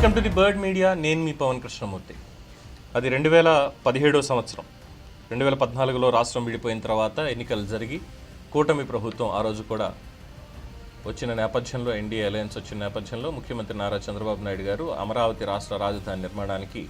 Welcome to the bird media నేను మీ పవన్ కృష్ణమూర్తి. అది రెండు వేల పదిహేడో సంవత్సరం. రెండు వేల పద్నాలుగులో రాష్ట్రం విడిపోయిన తర్వాత ఎన్నికలు జరిగి కూటమి ప్రభుత్వం ఆ రోజు కూడా వచ్చిన నేపథ్యంలో ఎన్డీఏ అలయన్స్ వచ్చిన నేపథ్యంలో ముఖ్యమంత్రి నారా చంద్రబాబు నాయుడు గారు అమరావతి రాష్ట్ర రాజధాని నిర్మాణానికి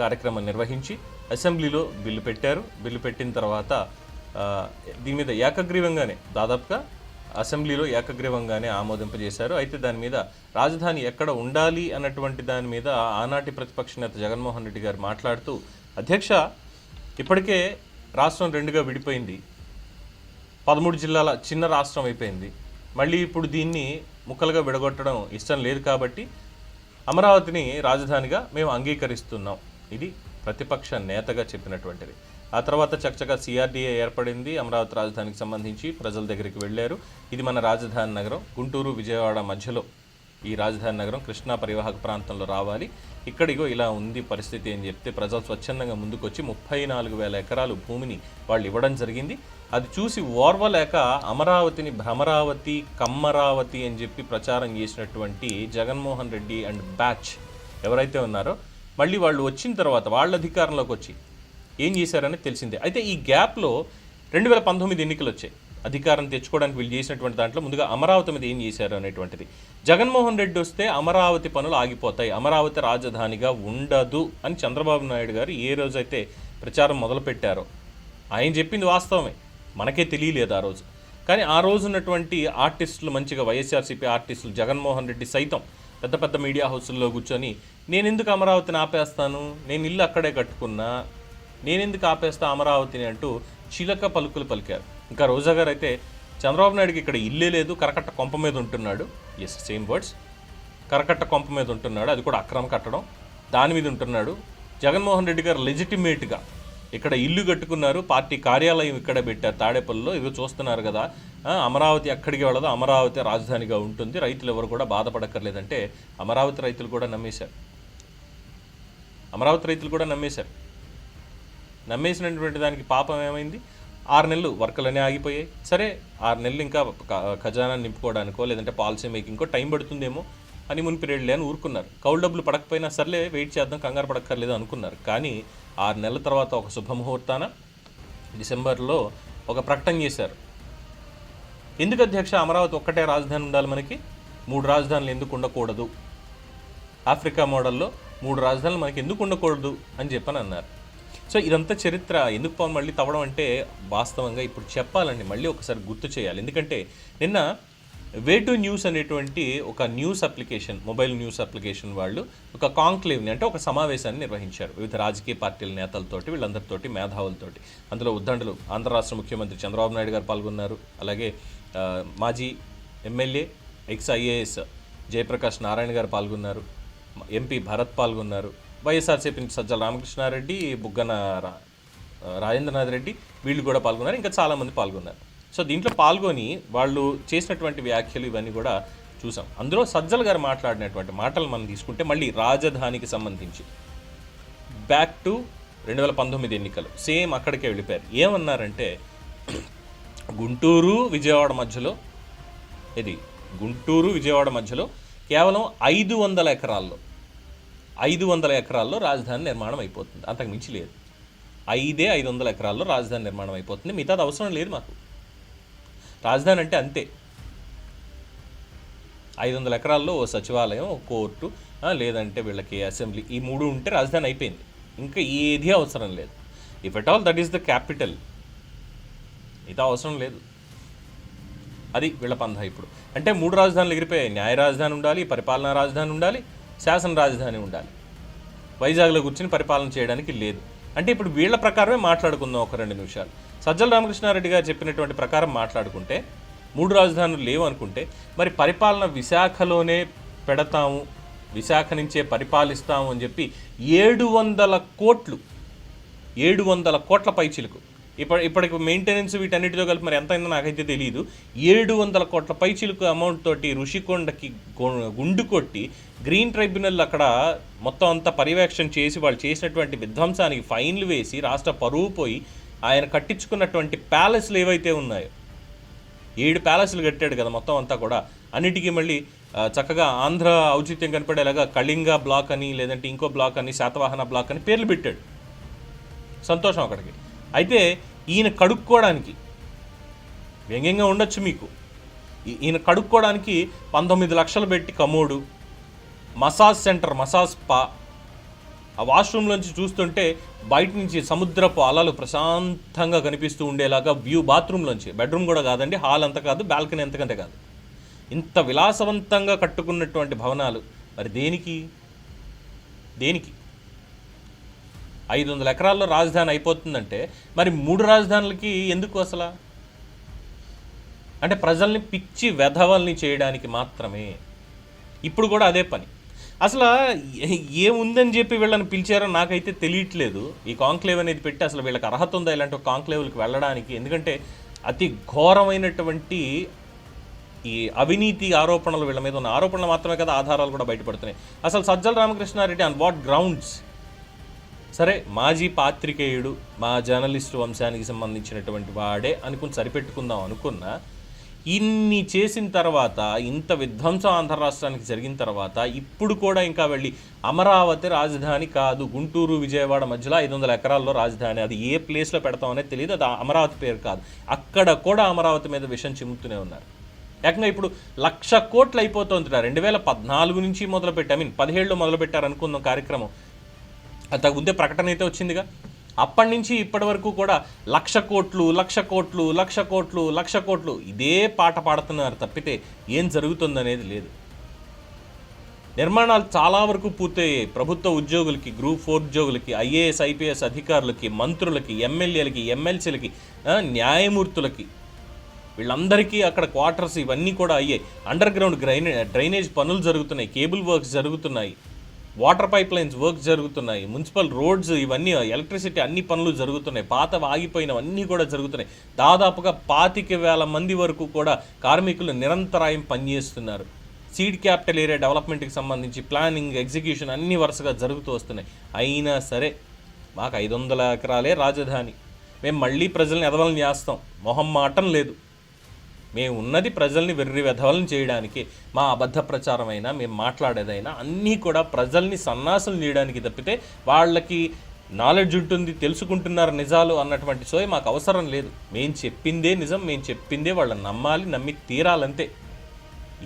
కార్యక్రమం నిర్వహించి అసెంబ్లీలో బిల్లు పెట్టారు. బిల్లు పెట్టిన తర్వాత దీని మీద ఏకగ్రీవంగానే దాదాపుగా అసెంబ్లీలో ఏకగ్రీవంగానే ఆమోదింపజేశారు. అయితే దాని మీద రాజధాని ఎక్కడ ఉండాలి అన్నటువంటి దాని మీద ఆనాటి ప్రతిపక్ష నేత జగన్మోహన్ రెడ్డి గారు మాట్లాడుతూ అధ్యక్ష ఇప్పటికే రాష్ట్రం రెండుగా విడిపోయింది. పదమూడు జిల్లాల చిన్న రాష్ట్రం అయిపోయింది. మళ్ళీ ఇప్పుడు దీన్ని ముక్కలుగా విడగొట్టడం ఇష్టం లేదు కాబట్టి అమరావతిని రాజధానిగా మేము అంగీకరిస్తున్నాం. ఇది ప్రతిపక్ష నేతగా చెప్పినటువంటిది. ఆ తర్వాత చక్కగా సిఆర్డీఏ ఏర్పడింది. అమరావతి రాజధానికి సంబంధించి ప్రజల దగ్గరికి వెళ్ళారు. ఇది మన రాజధాని నగరం. గుంటూరు విజయవాడ మధ్యలో ఈ రాజధాని నగరం కృష్ణా పరివాహక ప్రాంతంలో రావాలి. ఇక్కడిగో ఇలా ఉంది పరిస్థితి అని చెప్తే ప్రజలు స్వచ్ఛందంగా ముందుకొచ్చి ముప్పై నాలుగు వేల ఎకరాలు భూమిని వాళ్ళు ఇవ్వడం జరిగింది. అది చూసి ఓర్వలేక అమరావతిని భ్రమరావతి కమ్మరావతి అని చెప్పి ప్రచారం చేసినటువంటి జగన్మోహన్ రెడ్డి అండ్ బ్యాచ్ ఎవరైతే ఉన్నారో మళ్ళీ వాళ్ళు వచ్చిన తర్వాత వాళ్ళ అధికారంలోకి వచ్చి ఏం చేశారనేది తెలిసిందే. అయితే ఈ గ్యాప్లో రెండు వేల పంతొమ్మిది ఎన్నికలు వచ్చాయి అధికారం తెచ్చుకోవడానికి వీళ్ళు చేసినటువంటి దాంట్లో ముందుగా అమరావతి మీద ఏం చేశారు అనేటువంటిది. జగన్మోహన్ రెడ్డి వస్తే అమరావతి పనులు ఆగిపోతాయి. అమరావతి రాజధానిగా ఉండదు అని చంద్రబాబు నాయుడు గారు ఏ రోజైతే ప్రచారం మొదలుపెట్టారో ఆయన చెప్పింది వాస్తవమే. మనకే తెలియలేదు ఆ రోజు. కానీ ఆ రోజు ఉన్నటువంటి ఆర్టిస్టులు మంచిగా వైఎస్ఆర్సీపీ ఆర్టిస్టులు జగన్మోహన్ రెడ్డి సైతం పెద్ద పెద్ద మీడియా హౌసుల్లో కూర్చొని నేను ఎందుకు అమరావతిని ఆపేస్తాను? నేను ఇల్లు అక్కడే కట్టుకున్నా. నేను ఎందుకు ఆపేస్తా అమరావతిని అంటూ చిలక పలుకులు పలికారు. ఇంకా రోజా గారు అయితే చంద్రబాబు నాయుడుకి ఇక్కడ ఇల్లే లేదు కరకట్ట కొంప మీద ఉంటున్నాడు. ఎస్ సేమ్ వర్డ్స్ కరకట్ట కొంప మీద ఉంటున్నాడు అది కూడా అక్రమ కట్టడం దాని మీద ఉంటున్నాడు. జగన్మోహన్ రెడ్డి గారు లెజిటిమేట్గా ఇక్కడ ఇల్లు కట్టుకున్నారు పార్టీ కార్యాలయం ఇక్కడ పెట్టారు తాడేపల్లిలో ఇవి చూస్తున్నారు కదా అమరావతి ఎక్కడికి వెళ్ళదు అమరావతి రాజధానిగా ఉంటుంది రైతులు ఎవరు కూడా బాధపడక్కర్లేదంటే అమరావతి రైతులు కూడా నమ్మేశారు. అమరావతి రైతులు కూడా నమ్మేశారు. నమ్మేసినటువంటి దానికి పాపం ఏమైంది? ఆరు నెలలు వర్కలనే ఆగిపోయాయి. సరే ఆరు నెలలు ఇంకా క- ఖజానా నింపుకోవడానికో లేదంటే పాలసీ మేకింగ్కో టైం పడుతుందేమో అని మునిపిరేళ్ళే అని ఊరుకున్నారు. కౌలు డబ్బులు పడకపోయినా సర్లే వెయిట్ చేద్దాం కంగారు పడక్కర్లేదు అనుకున్నారు. కానీ ఆరు నెలల తర్వాత ఒక శుభముహూర్తాన డిసెంబర్లో ఒక ప్రకటన చేశారు. ఎందుకు అధ్యక్ష అమరావతి ఒక్కటే రాజధాని ఉండాలి మనకి? మూడు రాజధానులు ఎందుకు ఉండకూడదు? ఆఫ్రికా మోడల్లో మూడు రాజధానులు మనకి ఎందుకు ఉండకూడదు అని చెప్పని అన్నారు. సో ఇదంతా చరిత్ర. ఎందుకు పవన్ మళ్ళీ తవ్వడం అంటే వాస్తవంగా ఇప్పుడు చెప్పాలండి మళ్ళీ ఒకసారి గుర్తు చేయాలి. ఎందుకంటే నిన్న వే టు న్యూస్ అనేటువంటి ఒక news application mobile news application వాళ్ళు ఒక కాంక్లేవ్ని అంటే ఒక సమావేశాన్ని నిర్వహించారు. వివిధ రాజకీయ పార్టీల నేతలతోటి వీళ్ళందరితోటి మేధావులతోటి. అందులో ఉద్దండలు ఆంధ్ర రాష్ట్ర ముఖ్యమంత్రి చంద్రబాబు నాయుడు గారు పాల్గొన్నారు. అలాగే మాజీ MLA ex IAS Jayaprakash Narayana garu పాల్గొన్నారు. ఎంపీ భరత్ పాల్గొన్నారు. వైఎస్ఆర్సీపీ నుంచి సజ్జల రామకృష్ణారెడ్డి బుగ్గన రా రాజేంద్రనాథ్ రెడ్డి వీళ్ళు కూడా పాల్గొన్నారు. ఇంకా చాలామంది పాల్గొన్నారు. సో దీంట్లో పాల్గొని వాళ్ళు చేసినటువంటి వ్యాఖ్యలు ఇవన్నీ కూడా చూసాం. అందులో సజ్జల గారు మాట్లాడినటువంటి మాటలు మనం తీసుకుంటే మళ్ళీ రాజధానికి సంబంధించి. బ్యాక్ టు రెండు వేల పంతొమ్మిది ఎన్నికలు. సేమ్ అక్కడికే వెళ్ళిపోయారు. ఏమన్నారంటే గుంటూరు విజయవాడ మధ్యలో ఇది గుంటూరు విజయవాడ మధ్యలో కేవలం ఐదు వందల ఎకరాల్లో ఐదు వందల ఎకరాల్లో రాజధాని నిర్మాణం అయిపోతుంది. అంతకు మించి లేదు. ఐదే ఐదు వందల ఎకరాల్లో రాజధాని నిర్మాణం అయిపోతుంది. మిగతాది అవసరం లేదు మాకు. రాజధాని అంటే అంతే. ఐదు వందల ఎకరాల్లో ఓ సచివాలయం ఓ కోర్టు లేదంటే వీళ్ళకి అసెంబ్లీ ఈ మూడు ఉంటే రాజధాని అయిపోయింది. ఇంకా ఏది అవసరం లేదు. If at all that is the capital మిగతా అవసరం లేదు. అది వీళ్ళ పంధ ఇప్పుడు. అంటే మూడు రాజధానులు ఎగిరిపోయాయి. న్యాయ రాజధాని ఉండాలి పరిపాలనా రాజధాని ఉండాలి శాసన రాజధాని ఉండాలి. వైజాగ్లో కూర్చుని పరిపాలన చేయడానికి లేదు. అంటే ఇప్పుడు వీళ్ళ ప్రకారమే మాట్లాడుకుందాం ఒక రెండు నిమిషాలు. సజ్జల రామకృష్ణారెడ్డి గారు చెప్పినటువంటి ప్రకారం మాట్లాడుకుంటే మూడు రాజధానులు లేవు అనుకుంటే మరి పరిపాలన విశాఖలోనే పెడతాము విశాఖ నుంచే పరిపాలిస్తాము అని చెప్పి ఏడు వందల కోట్లు ఏడు వందల కోట్ల పైచిలకు ఇప్పటి ఇప్పటికి మెయింటెనెన్స్ వీటన్నిటితో కలిపి మరి ఎంత అయిందో నాకైతే తెలియదు ఏడు వందల కోట్ల పైచిలకు అమౌంట్ తోటి ఋషికొండకి గుండు కొట్టి గ్రీన్ ట్రైబ్యునల్ అక్కడ మొత్తం అంతా పర్యవేక్షణ చేసి వాళ్ళు చేసినటువంటి విధ్వంసానికి ఫైన్లు వేసి రాష్ట్ర పరువు పోయి ఆయన కట్టించుకున్నటువంటి ప్యాలెస్లు ఏవైతే ఉన్నాయో ఏడు ప్యాలెస్లు కట్టాడు కదా మొత్తం అంతా కూడా. అన్నిటికీ మళ్ళీ చక్కగా ఆంధ్ర ఔచిత్యం కనపడేలాగా కళింగ బ్లాక్ అని లేదంటే ఇంకో బ్లాక్ అని శాతవాహన బ్లాక్ అని పేర్లు పెట్టాడు. సంతోషం అక్కడికి. అయితే ఈయన కడుక్కోవడానికి వ్యంగ్యంగా ఉండొచ్చు మీకు. ఈయన కడుక్కోవడానికి పంతొమ్మిది లక్షలు పెట్టి commode massage centre massage spa ఆ వాష్రూమ్లోంచి చూస్తుంటే బయట నుంచి సముద్రపు అలలు ప్రశాంతంగా కనిపిస్తూ ఉండేలాగా వ్యూ బాత్రూంలోంచి బెడ్రూమ్ కూడా కాదండి హాల్ అంత కాదు బాల్కనీ ఎంతకంతే కాదు. ఇంత విలాసవంతంగా కట్టుకున్నటువంటి భవనాలు మరి దేనికి? దేనికి? ఐదు వందల ఎకరాల్లో రాజధాని అయిపోతుందంటే మరి మూడు రాజధానులకి ఎందుకు అసలు? అంటే ప్రజల్ని పిచ్చి వెధవల్ని చేయడానికి మాత్రమే. ఇప్పుడు కూడా అదే పని. అసలు ఏ- ఏముందని చెప్పి వీళ్ళని పిలిచారో నాకైతే తెలియట్లేదు. ఈ కాంక్లేవ్ అనేది పెట్టి అసలు వీళ్ళకి అర్హత ఉందా ఇలాంటి కాంక్లేవ్లకు వెళ్ళడానికి? ఎందుకంటే అతి ఘోరమైనటువంటి ఈ అవినీతి ఆరోపణలు వీళ్ళ మీద ఉన్న ఆరోపణలు మాత్రమే కదా ఆధారాలు కూడా బయటపడుతున్నాయి. అసలు Sajjala Ramakrishna Reddy on what grounds సరే మాజీ పాత్రికేయుడు మా జర్నలిస్టు వంశానికి సంబంధించినటువంటి వాడే అనుకుని సరిపెట్టుకుందాం అనుకున్నా ఇన్ని చేసిన తర్వాత ఇంత విధ్వంసం ఆంధ్ర రాష్ట్రానికి జరిగిన తర్వాత ఇప్పుడు కూడా ఇంకా వెళ్ళి అమరావతి రాజధాని కాదు గుంటూరు విజయవాడ మధ్యలో ఐదు వందల ఎకరాల్లో రాజధాని అది ఏ ప్లేస్లో పెడతామనేది తెలియదు అది అమరావతి పేరు కాదు. అక్కడ కూడా అమరావతి మీద విషం చిమ్ముతూనే ఉన్నారు. ఏకంగా ఇప్పుడు లక్ష కోట్లు అయిపోతుంది రెండు వేల పద్నాలుగు నుంచి మొదలుపెట్టి ఐ మీన్ పదిహేడులో మొదలుపెట్టారు అనుకుందాం కార్యక్రమం. అంతకు ముందే ప్రకటన అయితే వచ్చిందిగా. అప్పటి నుంచి ఇప్పటి వరకు కూడా లక్ష కోట్లు లక్ష కోట్లు లక్ష కోట్లు లక్ష కోట్లు ఇదే పాట పాడుతున్నారు తప్పితే ఏం జరుగుతుందనేది లేదు. నిర్మాణాలు చాలా వరకు పూర్తయ్యాయి. ప్రభుత్వ ఉద్యోగులకి గ్రూప్ ఫోర్ ఉద్యోగులకి ఐఏఎస్ ఐపీఎస్ అధికారులకి మంత్రులకి ఎమ్మెల్యేలకి ఎమ్మెల్సీలకి న్యాయమూర్తులకి వీళ్ళందరికీ అక్కడ క్వార్టర్స్ ఇవన్నీ కూడా అయ్యాయి. అండర్ గ్రౌండ్ డ్రైనే డ్రైనేజ్ పనులు జరుగుతున్నాయి. కేబుల్ వర్క్స్ జరుగుతున్నాయి. వాటర్ పైప్ లైన్స్ వర్క్ జరుగుతున్నాయి మున్సిపల్ రోడ్స్ ఇవన్నీ ఎలక్ట్రిసిటీ అన్ని పనులు జరుగుతున్నాయి పాత ఆగిపోయినవన్నీ కూడా జరుగుతున్నాయి. దాదాపుగా పాతిక వేల మంది వరకు కూడా కార్మికులు నిరంతరాయం పనిచేస్తున్నారు. సీడ్ క్యాపిటల్ ఏరియా డెవలప్మెంట్కి సంబంధించి ప్లానింగ్ ఎగ్జిక్యూషన్ అన్ని వరుసగా జరుగుతూ వస్తున్నాయి. అయినా సరే మాకు ఐదు వందల ఎకరాలే రాజధాని. మేము మళ్ళీ ప్రజల్ని ఎదవలని చేస్తాం. మొహం మాటం లేదు. మేము ఉన్నది ప్రజల్ని వెర్రి వెధవలను చేయడానికి మా అబద్ధ ప్రచారమైనా మేము మాట్లాడేదైనా అన్నీ కూడా ప్రజల్ని సన్నాసులు చేయడానికి తప్పితే వాళ్ళకి నాలెడ్జ్ ఉంటుంది తెలుసుకుంటున్నారు నిజాలు అన్నటువంటి సోయ మాకు అవసరం లేదు. మేము చెప్పిందే నిజం మేము చెప్పిందే వాళ్ళని నమ్మాలి నమ్మి తీరాలంతే.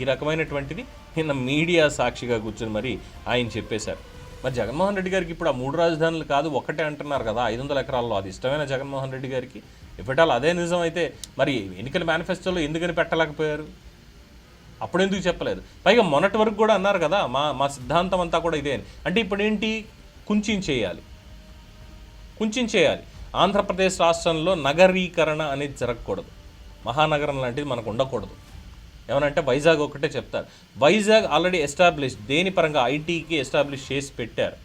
ఈ రకమైనటువంటిది నిన్న మీడియా సాక్షిగా కూర్చొని మరి ఆయన చెప్పేశారు. మరి జగన్మోహన్ రెడ్డి గారికి ఇప్పుడు ఆ మూడు రాజధానులు కాదు ఒకటే అంటున్నారు కదా ఐదు వందల ఎకరాల్లో. అది ఇష్టమైన జగన్మోహన్ రెడ్డి గారికి. ఇవ్వటాలు అదే నిజం అయితే మరి ఎన్నికల మేనిఫెస్టోలో ఎందుకని పెట్టలేకపోయారు? అప్పుడు ఎందుకు చెప్పలేదు? పైగా మొన్నటి వరకు కూడా అన్నారు కదా మా మా సిద్ధాంతం అంతా కూడా ఇదే అని. అంటే ఇప్పుడు ఏంటి? కుంచిం చేయాలి. కుంచిం చేయాలి. ఆంధ్రప్రదేశ్ రాష్ట్రంలో నగరీకరణ అనేది జరగకూడదు. మహానగరం లాంటిది మనకు ఉండకూడదు. ఏమనంటే వైజాగ్ ఒకటే చెప్తారు. వైజాగ్ ఆల్రెడీ ఎస్టాబ్లిష్ దేని పరంగా ఐటీకి ఎస్టాబ్లిష్ చేసి పెట్టారు.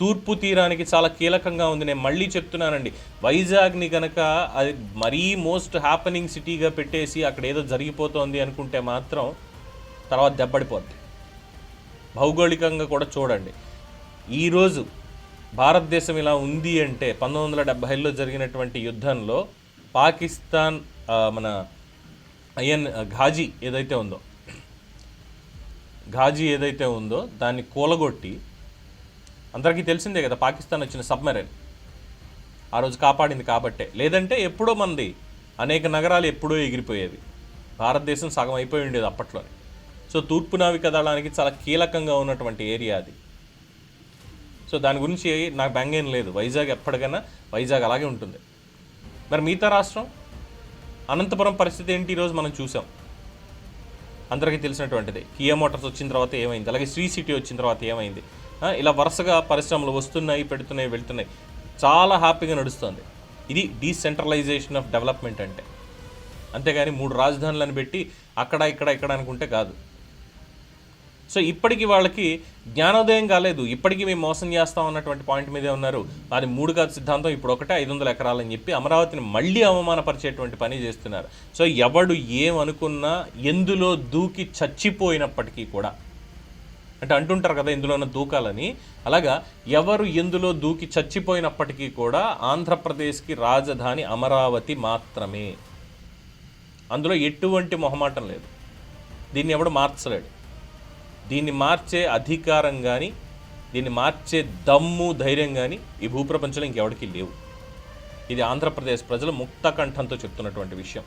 తూర్పు తీరానికి చాలా కీలకంగా ఉంది నేను మళ్ళీ చెప్తున్నానండి. వైజాగ్ని కనుక అది మరీ మోస్ట్ హ్యాపెనింగ్ సిటీగా పెట్టేసి అక్కడ ఏదో జరిగిపోతోంది అనుకుంటే మాత్రం తర్వాత దెబ్బడిపోద్ది. భౌగోళికంగా కూడా చూడండి. ఈరోజు భారతదేశం ఇలా ఉంది అంటే పంతొమ్మిది వందల జరిగినటువంటి యుద్ధంలో పాకిస్తాన్ మన అయ్యన్ ఘాజీ ఏదైతే ఉందో ఘాజీ ఏదైతే ఉందో దాన్ని కూలగొట్టి అందరికీ తెలిసిందే కదా పాకిస్తాన్ వచ్చిన సబ్మెరైన్. ఆ రోజు కాపాడింది కాబట్టే. లేదంటే ఎప్పుడో మంది అనేక నగరాలు ఎప్పుడో ఎగిరిపోయేవి. భారతదేశం సగం అయిపోయి ఉండేది అప్పట్లోనే. సో తూర్పు నావిక దళానికి చాలా కీలకంగా ఉన్నటువంటి ఏరియా అది. సో దాని గురించి నాకు బెంగేం లేదు. వైజాగ్ ఎప్పటికైనా వైజాగ్ అలాగే ఉంటుంది. మరి మిగతా రాష్ట్రం? అనంతపురం పరిస్థితి ఏంటి ఈరోజు మనం చూసాం. అందరికీ తెలిసినటువంటిది. కియా మోటార్స్ వచ్చిన తర్వాత ఏమైంది? అలాగే శ్రీ సిటీ వచ్చిన తర్వాత ఏమైంది? ఇలా వరుసగా పరిశ్రమలు వస్తున్నాయి పెడుతున్నాయి వెళ్తున్నాయి. చాలా హ్యాపీగా నడుస్తుంది. ఇది డీసెంట్రలైజేషన్ ఆఫ్ డెవలప్మెంట్ అంటే. అంతేగాని మూడు రాజధానులను పెట్టి అక్కడ ఇక్కడ ఇక్కడ అనుకుంటే కాదు. సో ఇప్పటికి వాళ్ళకి జ్ఞానోదయం కాలేదు. ఇప్పటికీ మేము మోసం చేస్తాం అన్నటువంటి పాయింట్ మీదే ఉన్నారు. అది మూడు కాదు సిద్ధాంతం ఇప్పుడు ఒకటే ఐదు వందల ఎకరాలని చెప్పి అమరావతిని మళ్ళీ అవమానపరిచేటువంటి పని చేస్తున్నారు. సో ఎవడు ఏమనుకున్నా ఎందులో దూకి చచ్చిపోయినప్పటికీ కూడా అంటే అంటుంటారు కదా ఇందులోనే దూకాలని అలాగా ఎవరు ఎందులో దూకి చచ్చిపోయినప్పటికీ కూడా ఆంధ్రప్రదేశ్కి రాజధాని అమరావతి మాత్రమే. అందులో ఎటువంటి మొహమాటం లేదు. దీన్ని ఎవడు మార్చలేడు. దీన్ని మార్చే అధికారం కానీ దీన్ని మార్చే దమ్ము ధైర్యం కానీ ఈ భూప్రపంచంలో ఇంకెవడికి లేవు. ఇది ఆంధ్రప్రదేశ్ ప్రజలు ముక్త కంఠంతో చెప్తున్నటువంటి విషయం.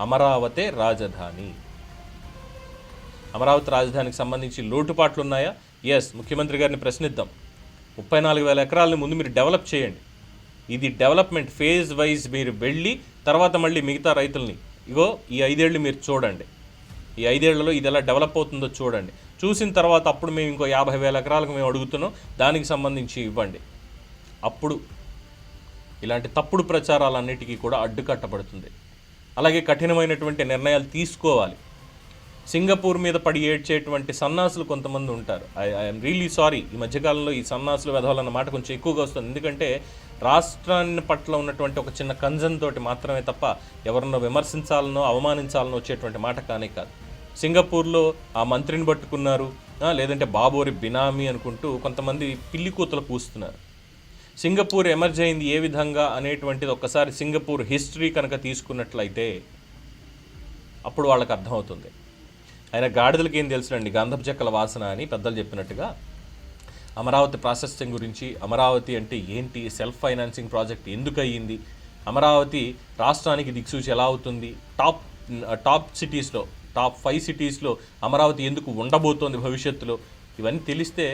అమరావతే రాజధాని. అమరావతి రాజధానికి సంబంధించి లోటుపాట్లు ఉన్నాయా? ఎస్ ముఖ్యమంత్రి గారిని ప్రశ్నిద్దాం. ముప్పై నాలుగు వేల ఎకరాలని ముందు మీరు డెవలప్ చేయండి. ఇది డెవలప్మెంట్ ఫేజ్ వైజ్ మీరు వెళ్ళి తర్వాత మళ్ళీ మిగతా రైతుల్ని. ఇగో ఈ ఐదేళ్ళు మీరు చూడండి. ఈ ఐదేళ్ళలో ఇది ఎలా డెవలప్ అవుతుందో చూడండి. చూసిన తర్వాత అప్పుడు మేము ఇంకో యాభై వేల ఎకరాలకు మేము అడుగుతున్నాం. దానికి సంబంధించి ఇవ్వండి. అప్పుడు ఇలాంటి తప్పుడు ప్రచారాలన్నిటికీ కూడా అడ్డుకట్టబడుతుంది. అలాగే కఠినమైనటువంటి నిర్ణయాలు తీసుకోవాలి. సింగపూర్ మీద పడి ఏడ్చేటువంటి సన్నాసులు కొంతమంది ఉంటారు. ఐ ఐఎమ్ రియలీ సారీ ఈ మధ్యకాలంలో ఈ సన్నాసులు వెధవాలన్న మాట కొంచెం ఎక్కువగా వస్తుంది. ఎందుకంటే రాష్ట్రాన్ని పట్ల ఉన్నటువంటి ఒక చిన్న కంజన్ తోటి మాత్రమే తప్ప ఎవరినో విమర్శించాలనో అవమానించాలనో వచ్చేటువంటి మాట కానే కాదు. సింగపూర్లో ఆ మంత్రిని పట్టుకున్నారు. లేదంటే బాబోరి బినామీ అనుకుంటూ కొంతమంది పిల్లి కూతలు పూస్తున్నారు. సింగపూర్ ఎమర్జ్ అయింది ఏ విధంగా అనేటువంటిది ఒక్కసారి సింగపూర్ హిస్టరీ కనుక తీసుకున్నట్లయితే అప్పుడు వాళ్ళకి అర్థమవుతుంది. ఆయన గాడిదలకి ఏం తెలుసునండి? గంధపు చెక్కల వాసన అని పెద్దలు చెప్పినట్టుగా అమరావతి ప్రాశస్త్యం గురించి అమరావతి అంటే ఏంటి? సెల్ఫ్ ఫైనాన్సింగ్ ప్రాజెక్ట్ ఎందుకు అయ్యింది? అమరావతి రాష్ట్రానికి దిక్సూచి ఎలా అవుతుంది? టాప్ టాప్ సిటీస్లో టాప్ ఫైవ్ సిటీస్లో అమరావతి ఎందుకు ఉండబోతోంది భవిష్యత్తులో? ఇవన్నీ తెలిస్తే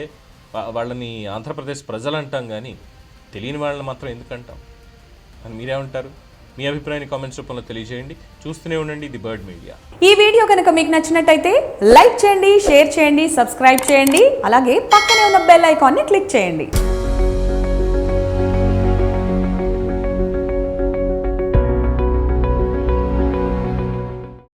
వాళ్ళని ఆంధ్రప్రదేశ్ ప్రజలు అంటాం కానీ తెలియని వాళ్ళని మాత్రం ఎందుకు అంటాం అని మీరేమంటారు? మీ అభిప్రాయాన్ని కామెంట్స్ రూపంలో తెలియజేయండి. చూస్తూనే ఉండండి. The bird media. ఈ వీడియో కనుక మీకు నచ్చినట్టయితే లైక్ చేయండి షేర్ చేయండి సబ్స్క్రైబ్ చేయండి అలాగే పక్కనే ఉన్న బెల్ ఐకాన్ని క్లిక్ చేయండి.